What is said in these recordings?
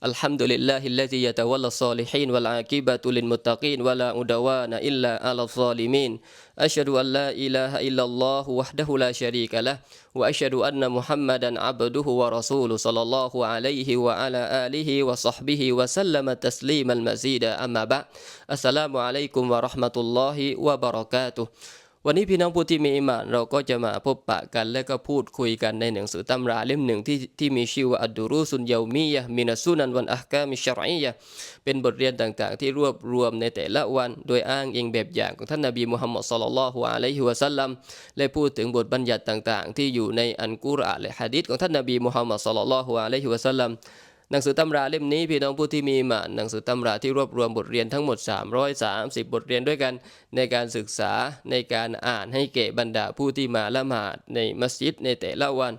الحمد لله الذي يتولى الصالحين والعاقبة للمتقين ولا عدوان إلا على الظالمين أشهد أن لا إله إلا الله وحده لا شريك له وأشهد أن محمدا عبده ورسوله صلى الله عليه وعلى آله وصحبه وسلم تسليما مزيدا أما بعد السلام عليكم ورحمة الله وبركاته วันนี้พี่น้องผู้ที่มีอิมานเราก็จะมาพบปะกันและก็พูดคุยกันในหนังสือตำราเล่มหนึ่งที่ที่มีชื่อว่าอัดดูรุสุนเยามียะมินัสซุนันวันอักามิชรอียะเป็นบทเรียนต่างๆ ที่รวบรวมในแต่ละวัน โดยอ้างอิงแบบอย่างของท่านนบีมุฮัมมัดศ็อลลัลลอฮุอะลัยฮิวะสัลลัมและพูดถึงบทบัญญัติต่างๆ ที่อยู่ในอันกุรอานและฮะดีษของท่านนบีมุฮัมมัดศ็อลลัลลอฮุอะลัยฮิวะสัลลัม หนังสือตำราเล่มนี้พี่น้องผู้ที่มีมาหนังสือตำราที่รวบรวมบทเรียนทั้งหมด 330 บทเรียนด้วยกัน ในการศึกษาในการอ่านให้แก่บรรดาผู้ที่มาละหมาดในมัสยิดในแต่ละวัน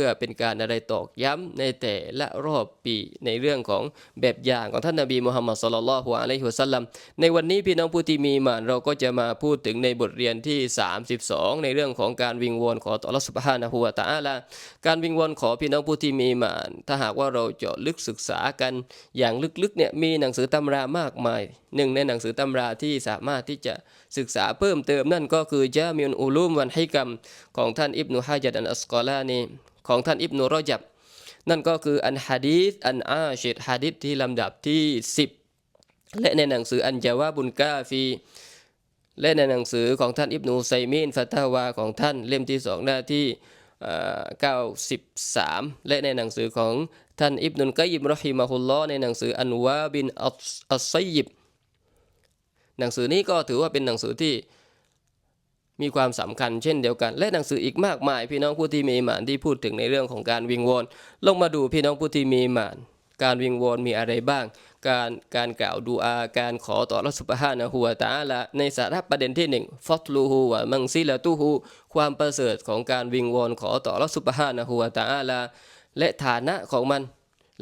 พื่อเป็นการอะไรตอกย้ำในแต่ละรอบปีในเรื่องของแบบอย่างของท่านนบีมุฮัมมัดสุลลัลลอฮุอะลัยฮิวะสัลลัมในวันนี้พี่น้องผู้ที่มีมานเราก็จะมาพูดถึงในบทเรียนที่ 32 ในเรื่องของการวิงวอนขอต่ออัลอฮฺสุบฮานะฮูวะตะอาลาการวิงวอนขอพี่น้องผู้ที่มีมานถ้าหากว่าเราเจาะลึกศึกษากันอย่างลึกๆเนี่ยมีหนังสือตำรามากมายหนึ่งในหนังสือตำราที่สามารถที่จะศึกษาเพิ่มเติมนั่นก็คือจามิอุนอุลูมวันฮิกัมของท่านอิบนุฮะจัดอันอัสกอลานีของท่านอิบนุรอจับ นั่นก็คืออันฮะดีษอันอาชิดฮะดีษที่ลำดับที่ 10 และในหนังสืออันจาวาบุนกาฟี และในหนังสือของท่านอิบนูไซมีนฟัตาวาของท่านเล่มที่สองหน้าที่เอ่อ93 และในหนังสือของท่านอิบนุลกัยยิมรอฮิมะฮุลลอในหนังสืออันวาบินอัสอัสไซยิบหนังสือนี้ก็ถือว่าเป็นหนังสือที่ มีความสำคัญเช่นเดียวกัน และหนังสืออีกมากมาย พี่น้องผู้ที่มีหมานที่พูดถึงในเรื่องของการวิงวอนลงมาดูพี่น้องผู้ที่มีหมานการวิงวอนมีอะไรบ้าง การการกล่าวดูอา การขอต่อรัสุบฮานะฮูวตาลาในสาระประเด็นที่หนึ่งฟัตลูฮูวะมังซิละตูฮูความประเสริฐของการวิงวอนขอต่อรัสุบฮานะฮูวตาลาและฐานะของมัน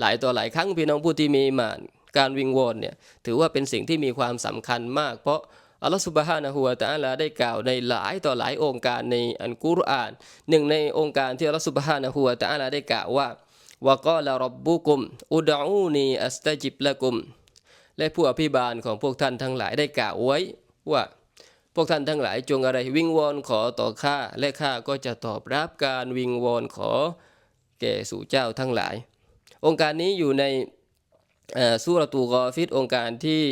หลายต่อหลายครั้งพี่น้องผู้ที่มีหมานการวิงวอนเนี่ยถือว่าเป็นสิ่งที่มีความสำคัญมาก เพราะ อัลลอฮฺสุบฮานะฮูวะตะอาลาได้กล่าวในหลายต่อหลายองค์การในอันกุรอาน หนึ่งในองค์การที่อัลลอฮฺสุบฮานะฮูวะตะอาลาได้กล่าวว่าวะกอลารับบุกุมอุดอูนีอัสตจิบละกุม และผู้อภิบาลของพวกท่านทั้งหลายได้กล่าวไว้ว่าพวกท่านทั้งหลายจงอะไรวิงวอนขอต่อข้าและข้าก็จะตอบรับการวิงวอนขอแก่สู่เจ้าทั้งหลาย องค์การนี้อยู่ในอ่อสุรตูกอฟิดองค์การที่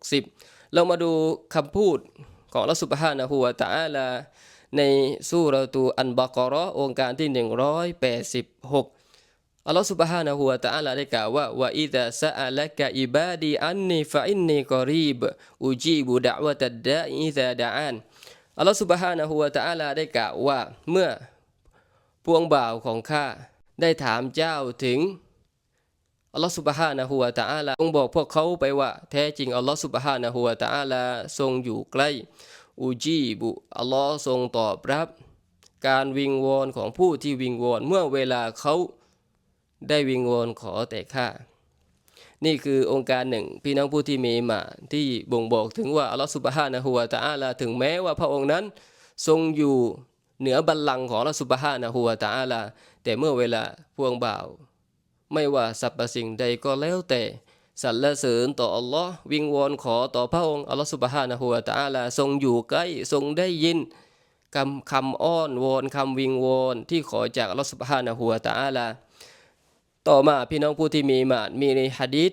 60 เรามาดูคำพูดของลัสุบฮานะฮูวะตะอาลาในสุราตูอันบากอเราะห์องค์การที่ 186 อัลลอฮฺสุบฮานะฮูวะตะอาลาได้กล่าวว่าว่าอิดะซะอะลักะอิบาดีอันนีฟะอินนีกอรีบอุจีบุดะวะตัดดาอิซาดะอันอัลลอฮฺสุบฮานะฮูวะตะอาลาได้กล่าวว่าเมื่อพวงบ่าวของข้าได้ถามเจ้าถึง อัลลอฮฺสุบฮานะฮูวะตะอาลาทรงบอกพวกเขาไปว่า แท้จริงอัลลอฮฺสุบฮานะฮูวะตะอาลาทรงอยู่ใกล้ อูจีบุอัลลอฮ์ทรงตอบรับ การวิงวอนของผู้ที่วิงวอนเมื่อเวลาเขาได้วิงวอนขอแต่ข้านี่คือองค์การหนึ่ง พี่น้องผู้ที่มีมาที่บ่งบอกถึงว่าอัลลอฮฺสุบฮานะฮูวะตะอาลาถึงแม้ว่าพระองค์นั้น ทรงอยู่เหนือบัลลังก์ของอัลลอฮฺสุบฮานะฮูวะตะอาลาแต่เมื่อเวลาพวงบ่าว ไม่ว่าสรรพสิ่งใดก็แล้วแต่สรรเสริญต่ออัลลอฮ์วิงวอนขอต่อพระองค์อัลลอฮ์สุบฮานะฮูวะตะอาลาทรงอยู่ใกล้ทรงได้ยินคำคำอ้อนวอนคำวิงวอนที่ขอจากอัลลอฮ์สุบฮานะฮูวะตะอาลาต่อมาพี่น้องผู้ที่มีมานมีในฮะดีษ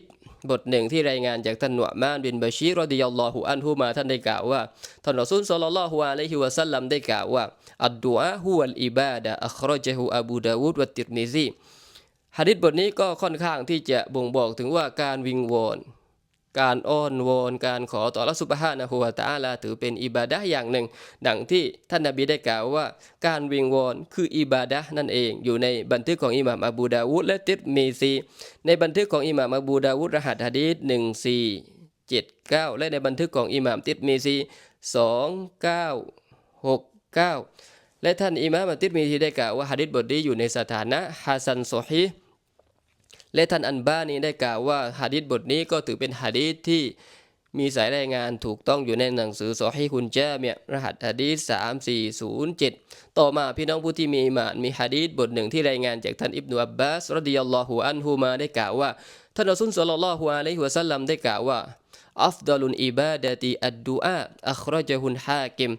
บทหนึ่งที่รายงานจากท่านหนุมานบินบาชีรอดิยัลลอฮุอันฮุมาท่านได้กล่าวว่าท่านรอซูลศ็อลลัลลอฮุอะลัยฮิวะซัลลัมได้กล่าวว่าอัดดุอาฮุวัลอิบาดะอัครอจฮุอบูดาวูดวัตติรมิซี ฮะดีษบทนี้ก็ค่อนข้างที่จะบ่งบอกถึงว่าการวิงวอนการอ้อนวอนการขอต่อรัสุบฮานะฮูวะตาลาถือเป็นอิบาดะห์อย่างหนึ่ง ดังที่ท่านนบีได้กล่าวว่า การวิงวอนคืออิบาดะห์นั่นเอง อยู่ในบันทึกของอิหม่ามอบูดาวุดและติรมีซีในบันทึกของอิหม่ามอบูดาวุดรหัสฮะดีษหนึ่งสี่เจ็ดเก้าและในบันทึกของอิหม่ามติรมีซีสองเก้าหกเก้าและท่านอิหม่ามติรมีซีได้กล่าวว่าฮะดีษบทนี้อยู่ในสถานะฮัสซันโซฮี และท่านอันบ้านี้ได้กล่าวว่าหะดีษบทนี้ก็ถือเป็นหะดีษที่มีสายรายงานถูกต้องอยู่ในหนังสือซอฮีฮุนจาเมียรหัสฮะดีษ3407 ต่อมาพี่น้องผู้ที่มีมานมีฮะดีษบทหนึ่งที่รายงานจากท่านอิบนุอับบาสรดิยัลลอฮุอันฮุมาได้กล่าวว่า ท่านอซูลศ็อลลัลลอฮุอะลัยฮิวะซัลลัมได้กล่าวว่าอัฟดลุนอิบาดะติอัดดุอาอัครจฮุนฮากิม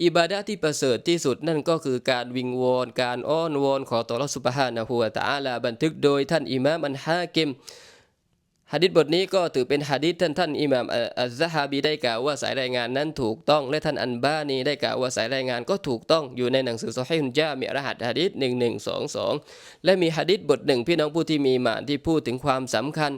อิบาดะที่ประเสริฐที่สุดนั่นก็คือการวิงวอนการอ้อนวอนขอต่อรัสุบฮานะฮูวะตะอาลาบันทึกโดยท่านอิมามอันฮาเกมฮะดิษบทนี้ก็ถือเป็นฮะดิษท่านท่านอิหม่ามอัลซะฮาบีได้กล่าวว่าสายรายงานนั้นถูกต้องและท่านอันบานีได้กล่าวว่าสายรายงานก็ถูกต้องอยู่ในหนังสือซอฮีฮุนจามีรหัสฮะดิษ1122 และมีฮะดิษบทหนึ่งพี่น้องผู้ที่มีหมานที่พูดถึงความสำคัญ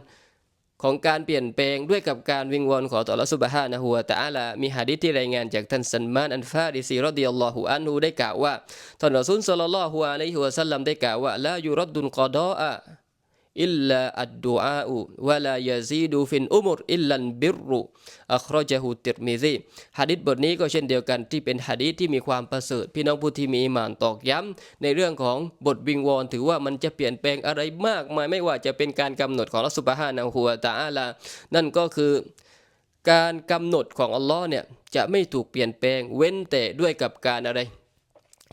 ของการเปลี่ยนแปลงด้วยกับการวิงวอนขอต่อละซุบฮานะฮัวตะอาลามีหะดิษที่รายงานจากท่านซันมานอันฟาดิซีรอดิยัลลอฮุอันฮูได้กล่าวว่าท่านรอซูลศ็อลลัลลอฮุอะลัยฮิวะสัลลัมได้กล่าวว่าลายุรัดดุนกอดออะ อิลลาอัดดุอาอุวะลายาซีดูฟินอุมุรอิลลันบิรุอัครจฮูติรมิซีหะดีษบทนี้ก็เช่นเดียวกันที่เป็นหะดีษที่มีความประเสริฐพี่น้องผู้ที่มีอีหมานตอกย้ำในเรื่องของบทวิงวอนถือว่ามันจะเปลี่ยนแปลงอะไรมากมายไม่ว่าจะเป็นการกำหนดของอัลลอฮฺซุบฮานะฮูวตะอาลา นั่นก็คือการกำหนดของอัลลอฮ์เนี่ยจะไม่ถูกเปลี่ยนแปลงเว้นแต่ด้วยกับการอะไร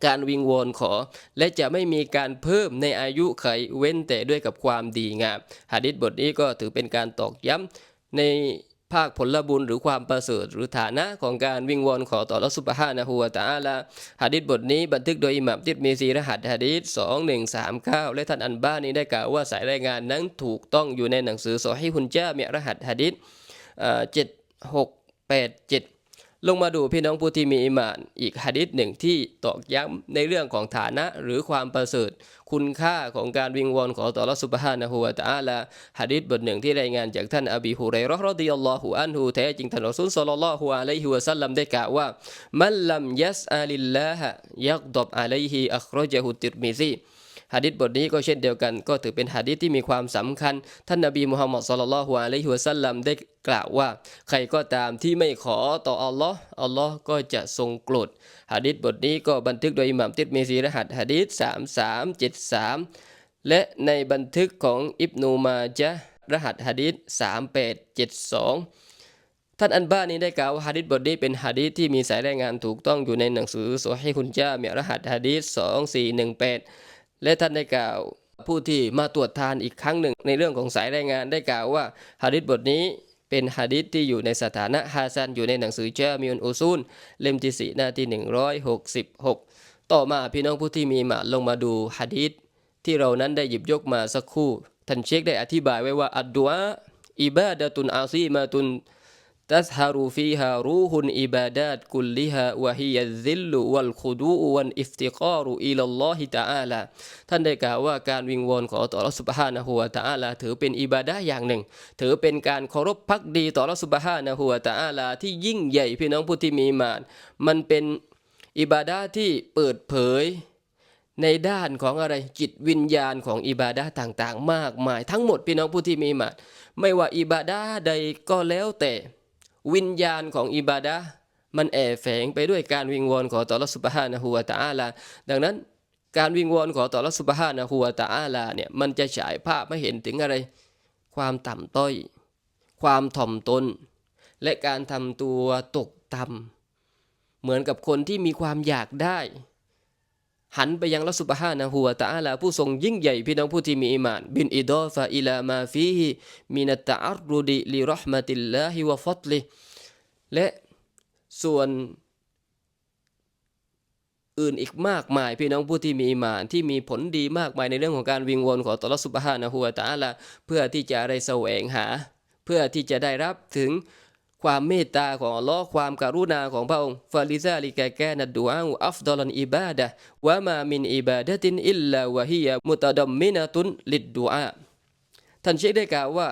การวิงวอนขอ และจะไม่มีการเพิ่มในอายุไขเว้นแต่ด้วยกับความดีงามหะดิษบทนี้ก็ถือเป็นการตอกย้ำในภาคผลบุญหรือความประเสริฐหรือฐานะของการวิงวอนขอต่อรัสุบฮานะฮูวะตะอาลาหะดิษบทนี้บันทึกโดยอิหม่ามติดมีซีรหัสหะดีษ2139 และท่านอันบ้านี้ได้กล่าวว่าสายรายงานนั้นถูกต้องอยู่ในหนังสือซอฮีฮุนจ้าเมีรหัสหะดีษเจ็ดหกแปดเจ็ด ลงมาดูพี่น้องผู้ที่มีอิมานอีกหะดิษหนึ่งที่ตอกย้ำในเรื่องของฐานะหรือความประเสริฐ คุณค่าของการวิงวอนขอต่อรัสุบฮานะฮูวะตะอาลาหะดิษบทหนึ่งที่รายงานจากท่านอบีฮุเรเราะห์รอฎิยัลลอฮุอันฮูแท้จริงท่านรอซูลศ็อลลัลลอฮุอะลัยฮิวะซัลลัมได้กล่าวว่ามันลัมยัสอาลิลลาฮะยักดบอะลัยฮิอัครจฮุติรมิซี หะดิษบทนี้ก็เช่นเดียวกัน ก็ถือเป็นหะดิษที่มีความสำคัญ ท่านนบีมุฮัมมัดสุลลัลฮุอะลัยฮิวะซัลลัมได้กล่าวว่า ใครก็ตามที่ไม่ขอต่ออัลลอฮ์อัลลอฮ์ก็จะทรงโกรธหะดิษบทนี้ก็บันทึกโดยอิหม่ามติดมีซีรหัสหะดิษ3373 และในบันทึกของอิบนูมาจะรหัสหะดิษ3872ท่านอันบ้านี้ได้กล่าวว่าฮะดิษบทนี้เป็นฮะดีษที่มีสายรายงานถูกต้องอยู่ในหนังสือโซฮีฮุนจามีรหัสฮะดีษ2418 และท่านได้กล่าวผู้ที่มาตรวจทานอีกครั้งหนึ่ง ในเรื่องของสายรายงานได้กล่าวว่าฮะดิษบทนี้เป็นฮะดิษที่อยู่ในสถานะฮาซันอยู่ในหนังสือจามิอุนอุซูลเล่มที่4หน้าที่ 166 ต่อมาพี่น้องผู้ที่มีมาลงมาดูฮะดิษที่เรานั้นได้หยิบยกมาสักครู่ท่านเชคได้อธิบายไว้ว่าอัดดุอาอิบาดะตุนอาซีมาตุน تظهر فيها روح العبادات كلها وهي الذل والخضوع والافتقار إلى الله تعالى ท่านได้กล่าวว่าการวิงวอนขอต่อรัสุบฮานะฮูวะตะอาลาถือเป็นอิบาดะห์อย่างหนึ่ง ถือเป็นการเคารพพักดีต่อรัสุบฮานะฮูวะตะอาลาที่ยิ่งใหญ่พี่น้องผู้ที่มีมาน มันเป็นอิบาดะห์ที่เปิดเผย ในด้านของอะไรจิตวิญญาณของอิบาดะห์ต่างๆ มากมาย ทั้งหมดพี่น้องผู้ที่มีมานไม่ว่าอิบาดะห์ใดก็แล้วแต่ วิญญาณของอิบาดะมันแอบแฝงไปด้วยการวิงวอนขอต่อรัสุบฮานะฮูวาตาอาลาดังนั้นการวิงวอนขอต่อรัสุบฮานะฮูวาตาอาลาเนี่ยมันจะฉายภาพให้เห็นถึงอะไร ความต่ำต้อย ความถ่อมตน และการทำตัวตกต่ำเหมือนกับคนที่มีความอยากได้ หันไปยังลัสุบฮานะฮูวตะอาลาผู้ทรงยิ่งใหญ่พี่น้องผู้ที่มีอีหมาน บินอิดอฟะอิลามาฟีฮิมินัตตะอัรรุดิลิรห์มติลลาฮิวะฟัตลิและส่วนอื่นอีกมากมายพี่น้องผู้ที่มีอีหมานที่มีผลดีมากมายในเรื่องของการวิงวอนของตอลสุบฮานะฮูวตะอาลาเพื่อที่จะอะไรแสวงหา เพื่อที่จะได้รับถึง ความเมตตาของอัลลอฮ์ความการุณาของพระองค์ฟาลิซาลิกะแกนัดดุอาอัฟดอลันอิบาดะวะมามินอิบาดะตินอิลลาวะฮิยะมุตะดัมมินะตุนลิดดุอาท่านเชคได้กล่าวว่า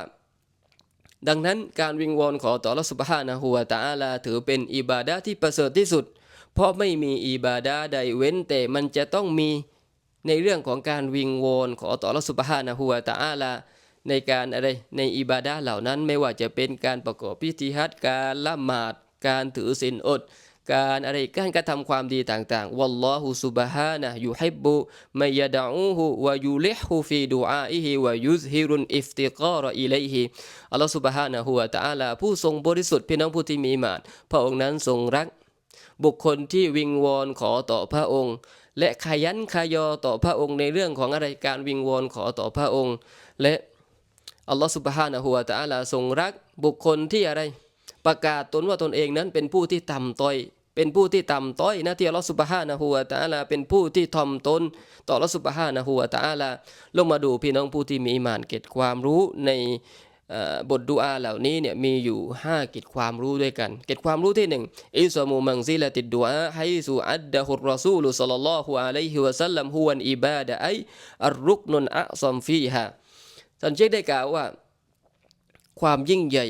ดังนั้นการวิงวอนขอต่อรัสุบฮานะฮูวตะอาลาถือเป็นอิบาดะที่ประเสริฐที่สุด เพราะไม่มีอิบาดะใดเว้นแต่มันจะต้องมีในเรื่องของการวิงวอนขอต่อรัสุบฮานะฮูวตะอาลา ในการอะไรในอิบาดะเหล่านั้นไม่ว่าจะเป็นการประกอบพิธีฮัจญ์การละหมาดการถือศีลอด การอะไรการกระทำความดีต่างๆ วัลลอฮุซุบฮานะยูฮิบุมยดะอูฮุวะยูลิฮุฟีดูอาอิฮิวะยุซฮิรุนอิฟติการอิลัยฮิอัลลอฮฺซุบฮานะฮูวะตะอาลาผู้ทรงบริสุทธิ์พี่น้องผู้ที่มีหมานพระองค์นั้นทรงรัก บุคคลที่วิงวอนขอต่อพระองค์และขยันขยอต่อพระองค์ในเรื่องของอะไรการวิงวอนขอต่อพระองค์ และ อัลลอฮฺสุบฮานะฮูวะตะอาลาทรงรักบุคคลที่อะไร ประกาศตนว่าตนเองนั้นเป็นผู้ที่ต่ำต้อย เป็นผู้ที่ต่ำต้อยนะที่อัลลอฮฺสุบฮานะฮูวะตะอาลาเป็นผู้ที่ทอมตน ต่ออัลลอฮฺสุบฮานะฮูวะตะอาลาลงมาดูพี่น้องผู้ที่มีอีมานเก็บความรู้ในบทดุอาเหล่านี้เนี่ยมีอยู่ 5 กิจความรู้ด้วยกัน กิจความรู้ที่หนึ่งอิสมูมังซิลติดดุอาให้สูอัดดะฮุรรอซูลุสัลลัลลอฮุอะลัยฮิวะสัลลัมฮุวันอิบาดะไออัรุกนุนอะซอมฟีฮะ ท่านเชคได้กล่าวว่า ความยิ่งใหญ่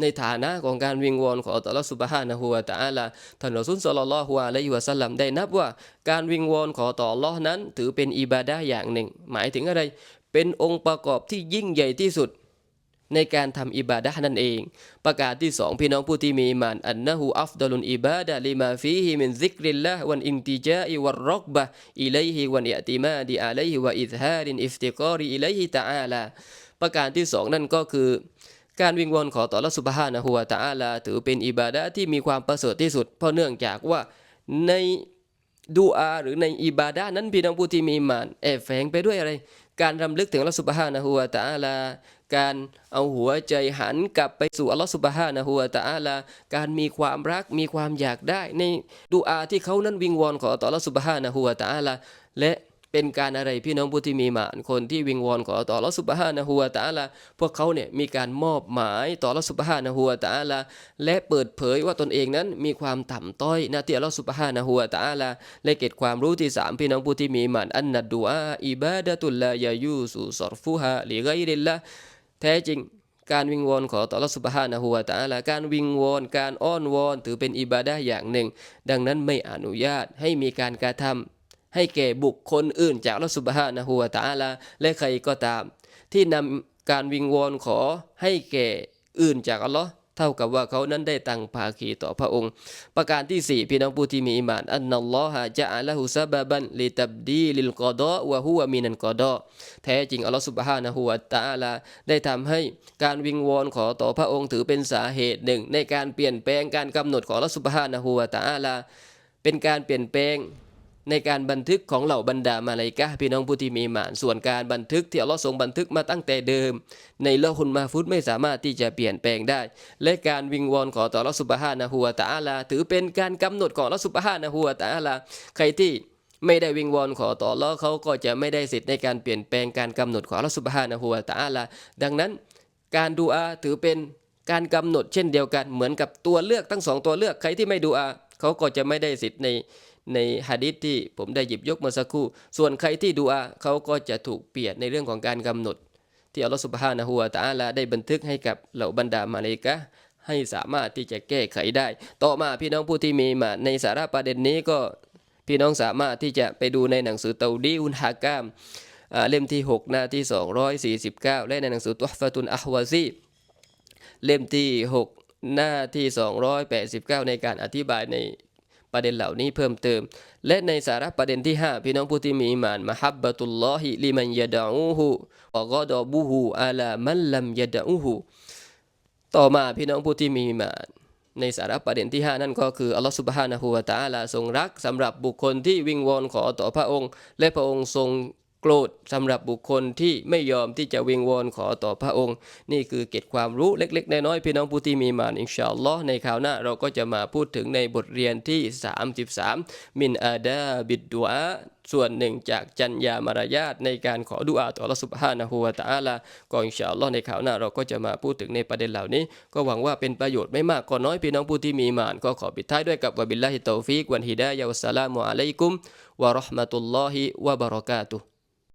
ในฐานะของการวิงวอนของอัลลอฮฺสุบฮานะฮูวะตะอาลาท่านรอซูลศ็อลลัลลอฮุอะลัยฮิวะสัลลัมได้นับว่าการวิงวอนขอต่ออัลลอฮ์นั้น ถือเป็นอิบาดะห์อย่างหนึ่ง หมายถึงอะไร เป็นองค์ประกอบที่ยิ่งใหญ่ที่สุด ในการทำอิบาดะห์นั่นเอง ประกาศที่สองพี่น้องผู้ที่มีมานอันนะฮูอัฟดลุนอิบาดะลิมาฟีฮิมินซิกริลละวันอินติจาอิวัรรอกบะอิลัยฮิวันอิติมาดิอะลัยฮิวะอิซฮารินอิฟติกอริอิลัยฮิตะอาลาประการที่สองนั่นก็คือการวิงวอนขอต่อรัสุบฮานะฮูวตะอาลาถือเป็นอิบาดะที่มีความประเสริฐที่สุด เพราะเนื่องจากว่าในดูอาหรือในอิบาดะนั้นพี่น้องผู้ที่มีมานแอบแฝงไปด้วยอะไร การรำลึกถึงอัลลอฮฺสุบฮานะฮูวะตะอาลา การเอาหัวใจหันกลับไปสู่อัลลอฮฺสุบฮานะฮูวะตะอาลา การมีความรักมีความอยากได้ในดูอาที่เขานั้นวิงวอนขอต่ออัลลอฮฺสุบฮานะฮูวะตะอาลา และ เป็นการอะไรพี่น้องผู้ที่มีหมานคนที่วิงวอนขอต่ออัลอสุบฮานะฮูวตาลาพวกเขาเนี่ยมีการมอบหมายต่ออัลอสุบฮานะฮูวตาลาและเปิดเผยว่าตนเองนั้นมีความต่ำต้อยน้าที่อัลอสุบฮานะฮูวตาลาและเก็บความรู้ที่สามพี่น้องผู้ที่มีหมานอันนัดดูอาอิบาดะตุลลายายูสุสอรฟุฮาลิไกริลละแท้จริงการวิงวอนขอต่ออัลอฮฺสุบฮานะฮูวะตาลาการวิงวอนการอ้อนวอนถือเป็นอิบาดะอย่างหนึ่ง ดังนั้นไม่อนุญาตให้มีการกระทำ ให้แก่บุคคลอื่นจากอัลลอฮฺสุบฮานะฮูวะตาลาและใครก็ตาม ที่นำการวิงวอนขอให้แก่อื่นจากอัลลอฮ์เท่ากับว่าเขานั้นได้ตั้งภาคีต่อพระองค์ ประการที่สี่พี่น้องผู้ที่มีอิมาน อันนัลลอฮะจะอัลลอฮุซาบะบันลิตับดีลิลกอดอวะฮุวะมินันกอดอแท้จริงอัลลอฮฺสุบฮานะฮูวะตะอาลาได้ทำให้การวิงวอนขอต่อพระองค์ถือเป็นสาเหตุหนึ่ง ในการเปลี่ยนแปลงการกำหนดของอัลลอฮฺสุบฮานะฮูวะตะอาลาเป็นการเปลี่ยนแปลง ในการบันทึกของเหล่าบรรดามาลาอิกะพี่น้องผู้ที่มีหมานส่วนการบันทึกที่อัลลอฮ์ทรงบันทึกมาตั้งแต่เดิม ในโลกคุณมาฟุตไม่สามารถที่จะเปลี่ยนแปลงได้ และการวิงวอนขอต่ออัลลอฮ์สุบฮานะฮูวตะอาลา ถือเป็นการกำหนดของอัลลอฮ์สุบฮานะฮูวตะอาลา ใครที่ไม่ได้วิงวอนขอต่ออัลลอเขาก็จะไม่ได้สิทธิ์ในการเปลี่ยนแปลงการกำหนดของอัลลอฮ์สุบฮานะฮูวตะอาลา ดังนั้น การดูอาถือเป็นการกำหนดเช่นเดียวกันเหมือนกับตัวเลือกทั้งสองตัวเลือกใครที่ไม่ดูอา เขาก็จะไม่ได้สิทธิ์ในในฮะดิษที่ผมได้หยิบยกเมื่อสักครู่ ส่วนใครที่ดูอาเขาก็จะถูกเปลี่ยนในเรื่องของการกำหนด ที่อัลลอฮฺสุบฮานะฮูวะตะอาลาได้บันทึกให้กับเหล่าบรรดามาเลกะให้สามารถที่จะแก้ไขได้ ต่อมาพี่น้องผู้ที่มีมาในสาระประเด็นนี้ก็พี่น้องสามารถที่จะไปดูในหนังสือเตาดีอุนฮากามอ่าเล่มที่ 6 หน้าที่ 249 และในหนังสือตุฮฟะตุนอัฮวาซีเล่มที่ 6 หน้าที่ 289 ในการอธิบายในประเด็นเหล่านี้เพิ่มเติม และในสาระประเด็นที่ 5 พี่น้องผู้ที่มีอีหมานมะฮับบะตุลลอฮิลิมันยะดะอูฮูวะกอดอบุฮูอาลามันลัมยะดะอูฮูต่อมาพี่น้องผู้ที่มีอีหมาน ในสาระประเด็นที่ 5 นั่นก็คืออัลลอฮฺสุบฮานะฮูวะตะอาลาทรงรักสำหรับบุคคลที่วิงวอนขอต่อพระองค์ และพระองค์ทรง โกรธสำหรับบุคคลที่ไม่ยอมที่จะวิงวอนขอต่อพระองค์ นี่คือเกร็ดความรู้เล็กๆน้อยๆพี่น้องผู้ที่มีมานอินชาอัลลอฮ์ในคราวหน้าเราก็จะมาพูดถึงในบทเรียนที่ 33 มินอาดาบิดดุอาส่วนหนึ่งจากจัญญามารยาทในการขอดุอาต่อลลอฮฺสุบฮานะฮูวะตะอาลาก็อินชาอัลลอฮ์ในคราวหน้าเราก็จะมาพูดถึงในประเด็นเหล่านี้ ก็หวังว่าเป็นประโยชน์ไม่มากก็น้อยพี่น้องผู้ที่มีมาน ก็ขอปิดท้ายด้วยกับวะบิลลาฮิตตอฟิกวันฮิดายะวัสสลามุอะลัยกุมวะราะห์มะตุลลอฮิวะบะเราะกาตุฮ์